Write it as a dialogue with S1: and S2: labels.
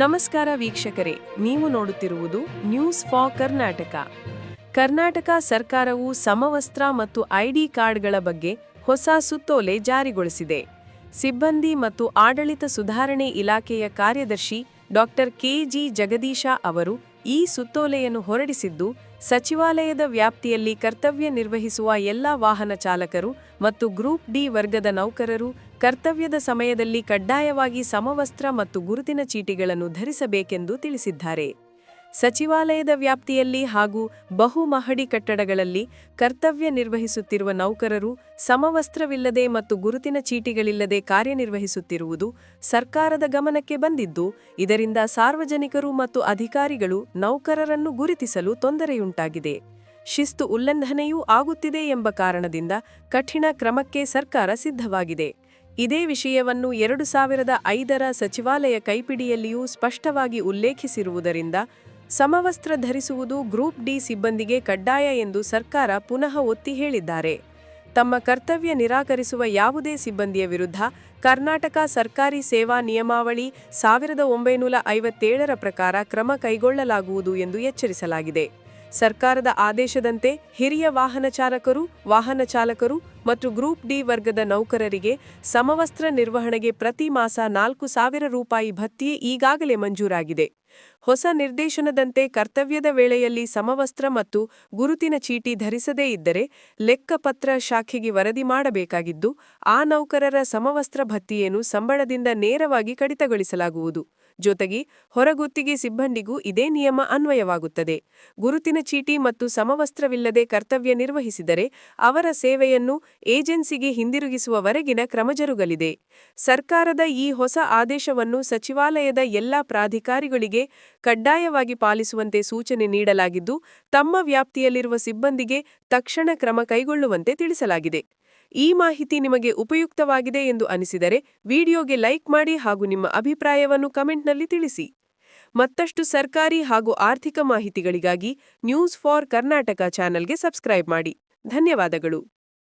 S1: ನಮಸ್ಕಾರ ವೀಕ್ಷಕರೇ, ನೀವು ನೋಡುತ್ತಿರುವುದು ನ್ಯೂಸ್ ಫಾರ್ ಕರ್ನಾಟಕ ಕರ್ನಾಟಕ ಸರ್ಕಾರವು ಸಮವಸ್ತ್ರ ಮತ್ತು ಐಡಿ ಕಾರ್ಡ್ಗಳ ಬಗ್ಗೆ ಹೊಸ ಸುತ್ತೋಲೆ ಜಾರಿಗೊಳಿಸಿದೆ. ಸಿಬ್ಬಂದಿ ಮತ್ತು ಆಡಳಿತ ಸುಧಾರಣೆ ಇಲಾಖೆಯ ಕಾರ್ಯದರ್ಶಿ ಡಾಕ್ಟರ್ ಕೆಜಿ ಜಗದೀಶ ಅವರು ಈ ಸುತ್ತೋಲೆಯನ್ನು ಹೊರಡಿಸಿದ್ದು, ಸಚಿವಾಲಯದ ವ್ಯಾಪ್ತಿಯಲ್ಲಿ ಕರ್ತವ್ಯ ನಿರ್ವಹಿಸುವ ಎಲ್ಲ ವಾಹನ ಚಾಲಕರು ಮತ್ತು ಗ್ರೂಪ್ ಡಿ ವರ್ಗದ ನೌಕರರು ಕರ್ತವ್ಯದ ಸಮಯದಲ್ಲಿ ಕಡ್ಡಾಯವಾಗಿ ಸಮವಸ್ತ್ರ ಮತ್ತು ಗುರುತಿನ ಚೀಟಿಗಳನ್ನು ಧರಿಸಬೇಕೆಂದು ತಿಳಿಸಿದ್ದಾರೆ. ಸಚಿವಾಲಯದ ವ್ಯಾಪ್ತಿಯಲ್ಲಿ ಹಾಗೂ ಬಹು ಮಹಡಿ ಕಟ್ಟಡಗಳಲ್ಲಿ ಕರ್ತವ್ಯ ನಿರ್ವಹಿಸುತ್ತಿರುವ ನೌಕರರು ಸಮವಸ್ತ್ರವಿಲ್ಲದೆ ಮತ್ತು ಗುರುತಿನ ಚೀಟಿಗಳಿಲ್ಲದೆ ಕಾರ್ಯನಿರ್ವಹಿಸುತ್ತಿರುವುದು ಸರ್ಕಾರದ ಗಮನಕ್ಕೆ ಬಂದಿದ್ದು, ಇದರಿಂದ ಸಾರ್ವಜನಿಕರು ಮತ್ತು ಅಧಿಕಾರಿಗಳು ನೌಕರರನ್ನು ಗುರುತಿಸಲು ತೊಂದರೆಯುಂಟಾಗಿದೆ. ಶಿಸ್ತು ಉಲ್ಲಂಘನೆಯೂ ಆಗುತ್ತಿದೆ ಎಂಬ ಕಾರಣದಿಂದ ಕಠಿಣ ಕ್ರಮಕ್ಕೆ ಸರ್ಕಾರ ಸಿದ್ಧವಾಗಿದೆ. ಇದೇ ವಿಷಯವನ್ನು ಎರಡು ಸಾವಿರದ ಐದರ ಸಚಿವಾಲಯ ಕೈಪಿಡಿಯಲ್ಲಿಯೂ ಸ್ಪಷ್ಟವಾಗಿ ಉಲ್ಲೇಖಿಸಿರುವುದರಿಂದ ಸಮವಸ್ತ್ರ ಧರಿಸುವುದು ಗ್ರೂಪ್ ಡಿ ಸಿಬ್ಬಂದಿಗೆ ಕಡ್ಡಾಯ ಎಂದು ಸರ್ಕಾರ ಪುನಃ ಒತ್ತಿ ಹೇಳಿದ್ದಾರೆ. ತಮ್ಮ ಕರ್ತವ್ಯ ನಿರಾಕರಿಸುವ ಯಾವುದೇ ಸಿಬ್ಬಂದಿಯ ವಿರುದ್ಧ ಕರ್ನಾಟಕ ಸರ್ಕಾರಿ ಸೇವಾ ನಿಯಮಾವಳಿ ಸಾವಿರದ ಒಂಬೈನೂರ ಐವತ್ತೇಳರ ಪ್ರಕಾರ ಕ್ರಮ ಕೈಗೊಳ್ಳಲಾಗುವುದು ಎಂದು ಎಚ್ಚರಿಸಲಾಗಿದೆ. ಸರ್ಕಾರದ ಆದೇಶದಂತೆ ಹಿರಿಯ ವಾಹನ ಚಾಲಕರು ವಾಹನ ಚಾಲಕರು ಮತ್ತು ಗ್ರೂಪ್ ಡಿ ವರ್ಗದ ನೌಕರರಿಗೆ ಸಮವಸ್ತ್ರ ನಿರ್ವಹಣೆಗೆ ಪ್ರತಿ ಮಾಸ ನಾಲ್ಕು ಸಾವಿರ ರೂಪಾಯಿ ಭತ್ಯೆ ಈಗಾಗಲೇ ಮಂಜೂರಾಗಿದೆ. ಹೊಸ ನಿರ್ದೇಶನದಂತೆ ಕರ್ತವ್ಯದ ವೇಳೆಯಲ್ಲಿ ಸಮವಸ್ತ್ರ ಮತ್ತು ಗುರುತಿನ ಚೀಟಿ ಧರಿಸದೇ ಇದ್ದರೆ ಲೆಕ್ಕಪತ್ರ ಶಾಖೆಗೆ ವರದಿ ಮಾಡಬೇಕಾಗಿದ್ದು, ಆ ನೌಕರರ ಸಮವಸ್ತ್ರ ಭತ್ತಿಯೇನು ಸಂಬಳದಿಂದ ನೇರವಾಗಿ ಕಡಿತಗೊಳಿಸಲಾಗುವುದು. ಜೊತೆಗೆ ಹೊರಗುತ್ತಿಗೆ ಸಿಬ್ಬಂದಿಗೂ ಇದೇ ನಿಯಮ ಅನ್ವಯವಾಗುತ್ತದೆ. ಗುರುತಿನ ಚೀಟಿ ಮತ್ತು ಸಮವಸ್ತ್ರವಿಲ್ಲದೆ ಕರ್ತವ್ಯ ನಿರ್ವಹಿಸಿದರೆ ಅವರ ಸೇವೆಯನ್ನು ಏಜೆನ್ಸಿಗೆ ಹಿಂದಿರುಗಿಸುವವರೆಗಿನ ಕ್ರಮ ಜರುಗಲಿದೆ. ಸರ್ಕಾರದ ಈ ಹೊಸ ಆದೇಶವನ್ನು ಸಚಿವಾಲಯದ ಎಲ್ಲಾ ಪ್ರಾಧಿಕಾರಿಗಳಿಗೆ ಕಡ್ಡಾಯವಾಗಿ ಪಾಲಿಸುವಂತೆ ಸೂಚನೆ ನೀಡಲಾಗಿದ್ದು, ತಮ್ಮ ವ್ಯಾಪ್ತಿಯಲ್ಲಿರುವ ಸಿಬ್ಬಂದಿಗೆ ತಕ್ಷಣ ಕ್ರಮ ಕೈಗೊಳ್ಳುವಂತೆ ತಿಳಿಸಲಾಗಿದೆ. ಈ ಮಾಹಿತಿ ನಿಮಗೆ ಉಪಯುಕ್ತವಾಗಿದೆ ಎಂದು ಅನಿಸಿದರೆ ವಿಡಿಯೋಗೆ ಲೈಕ್ ಮಾಡಿ ಹಾಗೂ ನಿಮ್ಮ ಅಭಿಪ್ರಾಯವನ್ನು ಕಮೆಂಟ್ನಲ್ಲಿ ತಿಳಿಸಿ. ಮತ್ತಷ್ಟು ಸರ್ಕಾರಿ ಹಾಗೂ ಆರ್ಥಿಕ ಮಾಹಿತಿಗಳಿಗಾಗಿ ನ್ಯೂಸ್ ಫಾರ್ ಕರ್ನಾಟಕ ಚಾನೆಲ್ಗೆ ಸಬ್ಸ್ಕ್ರೈಬ್ ಮಾಡಿ. ಧನ್ಯವಾದಗಳು.